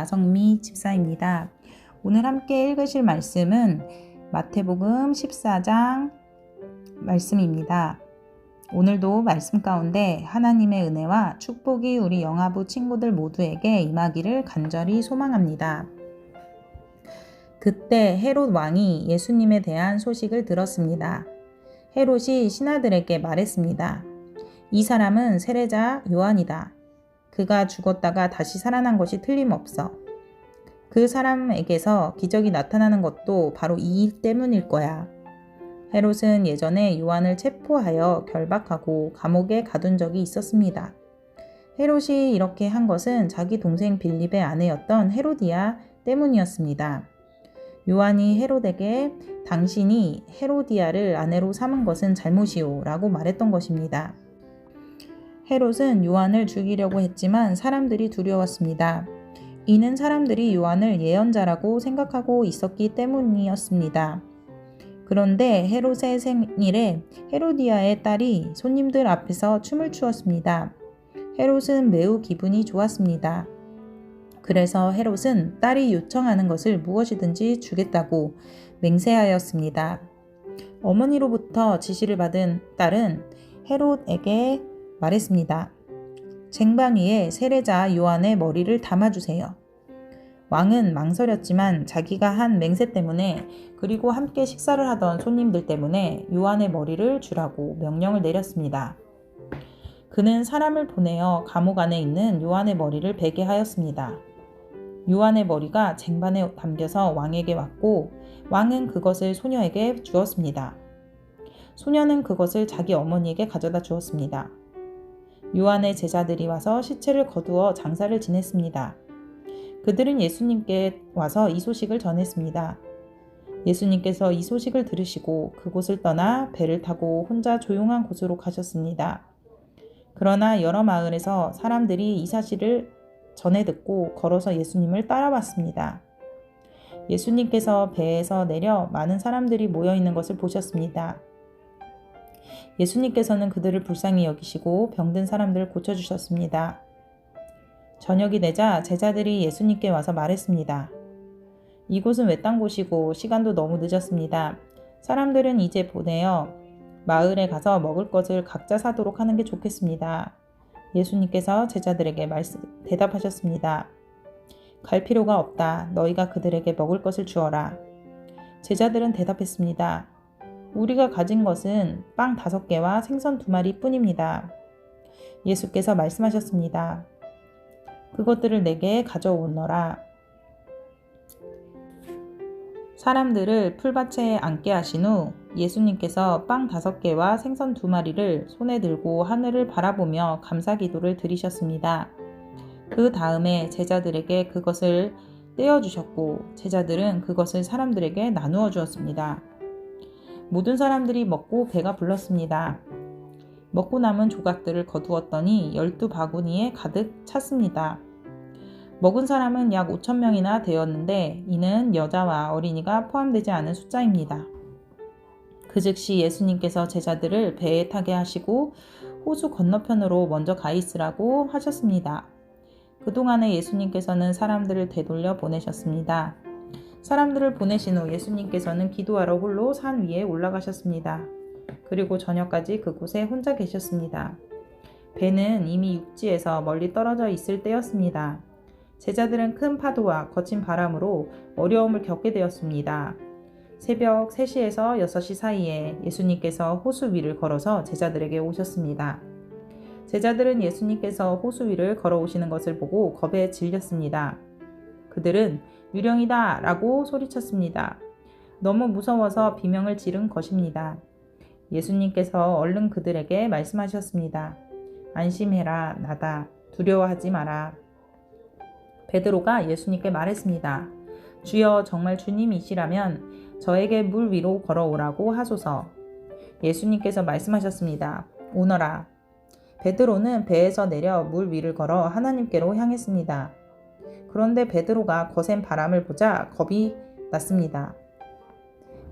나성미 집사입니다. 오늘 함께 읽으실 말씀은 마태복음 14장 말씀입니다. 오늘도 말씀 가운데 하나님의 은혜와 축복이 우리 영아부 친구들 모두에게 임하기를 간절히 소망합니다. 그때 헤롯 왕이 예수님에 대한 소식을 들었습니다. 헤롯이 신하들에게 말했습니다. 이 사람은 세례자 요한이다. 그가 죽었다가 다시 살아난 것이 틀림없어. 그 사람에게서 기적이 나타나는 것도 바로 이 일 때문일 거야. 헤롯은 예전에 요한을 체포하여 결박하고 감옥에 가둔 적이 있었습니다. 헤롯이 이렇게 한 것은 자기 동생 빌립의 아내였던 헤로디아 때문이었습니다. 요한이 헤롯에게 당신이 헤로디아를 아내로 삼은 것은 잘못이오 라고 말했던 것입니다. 헤롯은 요한을 죽이려고 했지만 사람들이 두려웠습니다. 이는 사람들이 요한을 예언자라고 생각하고 있었기 때문이었습니다. 그런데 헤롯의 생일에 헤로디아의 딸이 손님들 앞에서 춤을 추었습니다. 헤롯은 매우 기분이 좋았습니다. 그래서 헤롯은 딸이 요청하는 것을 무엇이든지 주겠다고 맹세하였습니다. 어머니로부터 지시를 받은 딸은 헤롯에게 말했습니다. 쟁반 위에 세례자 요한의 머리를 담아주세요. 왕은 망설였지만 자기가 한 맹세 때문에 그리고 함께 식사를 하던 손님들 때문에 요한의 머리를 주라고 명령을 내렸습니다. 그는 사람을 보내어 감옥 안에 있는 요한의 머리를 베게 하였습니다. 요한의 머리가 쟁반에 담겨서 왕에게 왔고 왕은 그것을 소녀에게 주었습니다. 소녀는 그것을 자기 어머니에게 가져다 주었습니다. 요한의 제자들이 와서 시체를 거두어 장사를 지냈습니다. 그들은 예수님께 와서 이 소식을 전했습니다. 예수님께서 이 소식을 들으시고 그곳을 떠나 배를 타고 혼자 조용한 곳으로 가셨습니다. 그러나 여러 마을에서 사람들이 이 사실을 전해 듣고 걸어서 예수님을 따라왔습니다. 예수님께서 배에서 내려 많은 사람들이 모여 있는 것을 보셨습니다. 예수님께서는 그들을 불쌍히 여기시고 병든 사람들을 고쳐주셨습니다. 저녁이 되자 제자들이 예수님께 와서 말했습니다. 이곳은 외딴 곳이고 시간도 너무 늦었습니다. 사람들은 이제 보내어 마을에 가서 먹을 것을 각자 사도록 하는 게 좋겠습니다. 예수님께서 제자들에게 말씀, 대답하셨습니다. 갈 필요가 없다. 너희가 그들에게 먹을 것을 주어라. 제자들은 대답했습니다. 우리가 가진 것은 빵 다섯 개와 생선 두 마리 뿐입니다. 예수께서 말씀하셨습니다. 그것들을 내게 가져오너라. 사람들을 풀밭에 앉게 하신 후 예수님께서 빵 다섯 개와 생선 두 마리를 손에 들고 하늘을 바라보며 감사 기도를 드리셨습니다. 그 다음에 제자들에게 그것을 떼어주셨고 제자들은 그것을 사람들에게 나누어 주었습니다. 모든 사람들이 먹고 배가 불렀습니다. 먹고 남은 조각들을 거두었더니 열두 바구니에 가득 찼습니다. 먹은 사람은 약 5천 명이나 되었는데 이는 여자와 어린이가 포함되지 않은 숫자입니다. 그 즉시 예수님께서 제자들을 배에 타게 하시고 호수 건너편으로 먼저 가 있으라고 하셨습니다. 그동안에 예수님께서는 사람들을 되돌려 보내셨습니다. 사람들을 보내신 후 예수님께서는 기도하러 홀로 산 위에 올라가셨습니다. 그리고 저녁까지 그곳에 혼자 계셨습니다. 배는 이미 육지에서 멀리 떨어져 있을 때였습니다. 제자들은 큰 파도와 거친 바람으로 어려움을 겪게 되었습니다. 새벽 3시에서 6시 사이에 예수님께서 호수 위를 걸어서 제자들에게 오셨습니다. 제자들은 예수님께서 호수 위를 걸어오시는 것을 보고 겁에 질렸습니다. 그들은 유령이다 라고 소리쳤습니다. 너무 무서워서 비명을 지른 것입니다. 예수님께서 얼른 그들에게 말씀하셨습니다. 안심해라, 나다. 두려워하지 마라. 베드로가 예수님께 말했습니다. 주여 정말 주님이시라면 저에게 물 위로 걸어오라고 하소서. 예수님께서 말씀하셨습니다. 오너라. 베드로는 배에서 내려 물 위를 걸어 하나님께로 향했습니다. 그런데 베드로가 거센 바람을 보자 겁이 났습니다.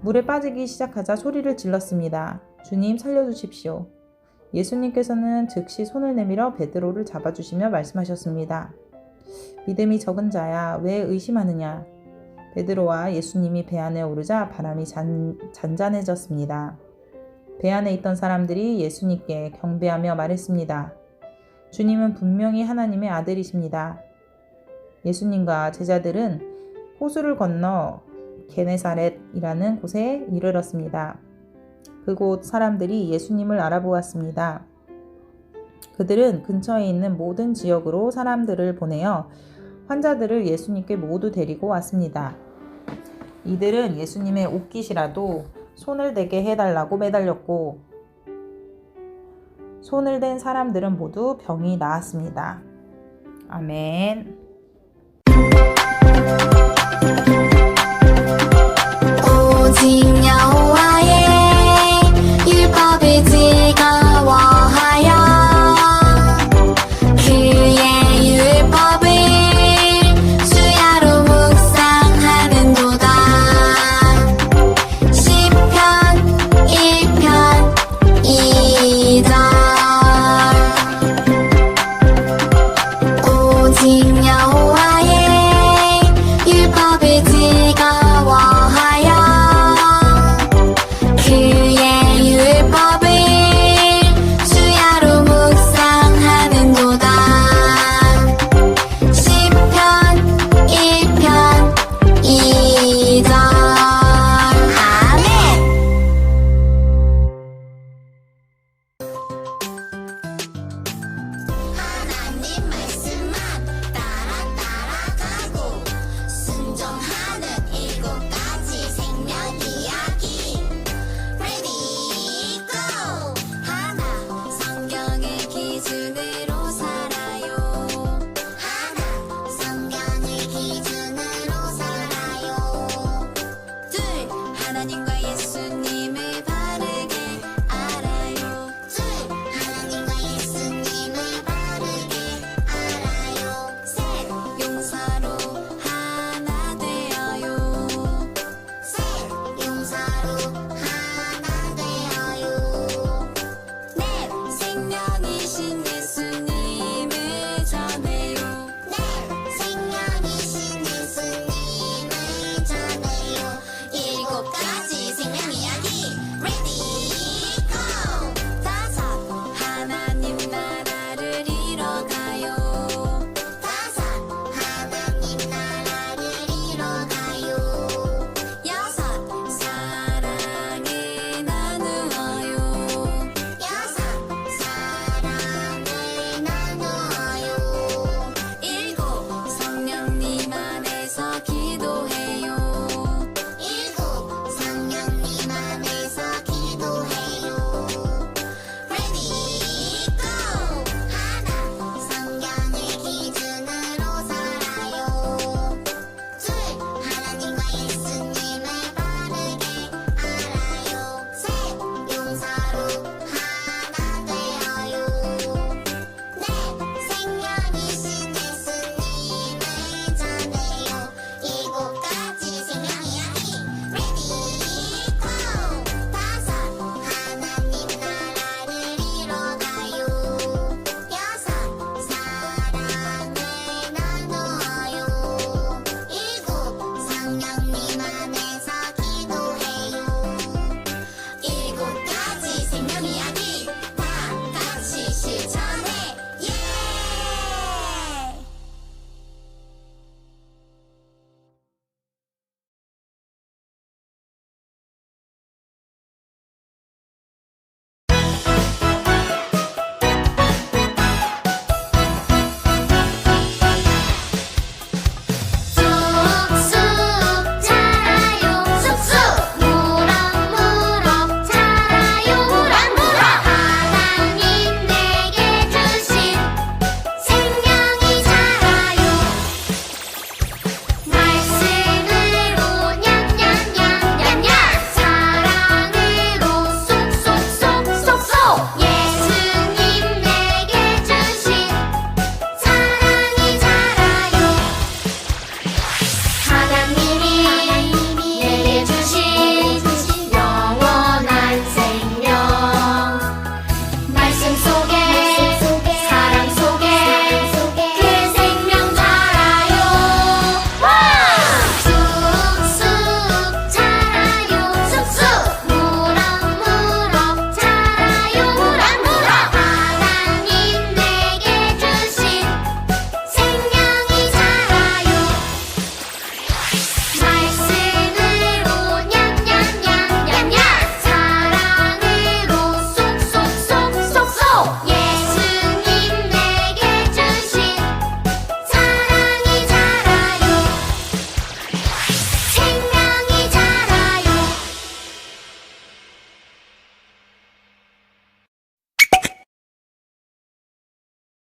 물에 빠지기 시작하자 소리를 질렀습니다. 주님 살려주십시오. 예수님께서는 즉시 손을 내밀어 베드로를 잡아주시며 말씀하셨습니다. 믿음이 적은 자야 왜 의심하느냐? 베드로와 예수님이 배 안에 오르자 바람이 잔, 잔잔해졌습니다. 배 안에 있던 사람들이 예수님께 경배하며 말했습니다. 주님은 분명히 하나님의 아들이십니다. 예수님과 제자들은 호수를 건너 게네사렛이라는 곳에 이르렀습니다. 그곳 사람들이 예수님을 알아보았습니다. 그들은 근처에 있는 모든 지역으로 사람들을 보내어 환자들을 예수님께 모두 데리고 왔습니다. 이들은 예수님의 옷깃이라도 손을 대게 해달라고 매달렸고 손을 댄 사람들은 모두 병이 나았습니다. 아멘.